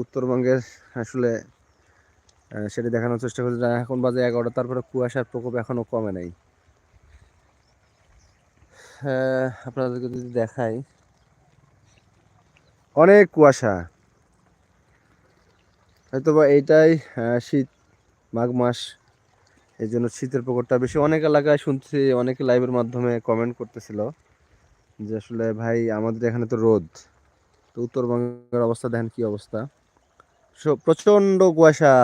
উত্তরবঙ্গের আসলে সেটা দেখানোর চেষ্টা করছি। এখন বাজে এগারোটা, তারপরে কুয়াশার প্রকোপ এখনও কমে নাই। আপনাদেরকে যদি দেখাই, অনেক কুয়াশা। হয়তো বা এইটাই শীত, মাঘ মাস, এই জন্য শীতের প্রকোপটা বেশি। অনেক এলাকায় শুনছি, অনেকে লাইভের মাধ্যমে কমেন্ট করতেছিল যে আসলে, ভাই, আমাদের এখানে তো রোদ। তো উত্তরবঙ্গের অবস্থা, দেখেন কি অবস্থা। প্রচণ্ড কুয়াশা।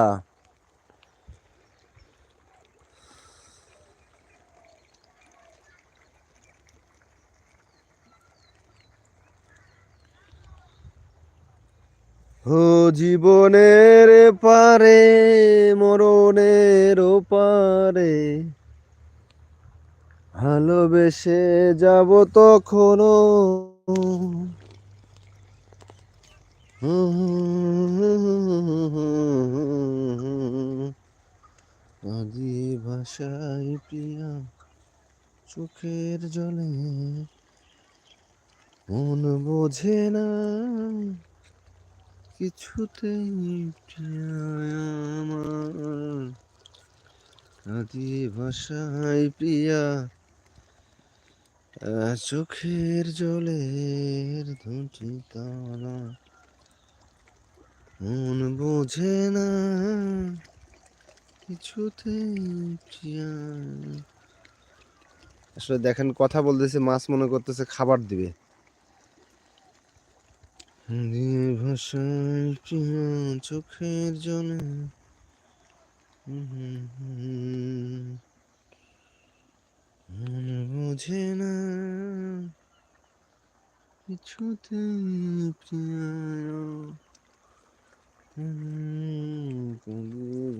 হো জীবনের পারে, মরণের পারে ভালোবেসে যাব তখনো আদি ভাষায় প্রিয়া, চোখের জলে। মন বোঝে না, কিছুতেই প্রিয়া আমার। আদি ভাষায় প্রিয়া, চোখের জলের দুটি তারা মন বোঝে না কিছুতেই আসলে দেখেন, কথা বলতেছে, মাছ মনে করতেছে খাবার দিবে। চোখের জন্য মন বোঝে না। কিছুতে প্রিয় কবি ভাষায় প্রিয়া আচ্ছা। হুম, মন বোঝে না কিছুতে প্রিয়া আমার। আদি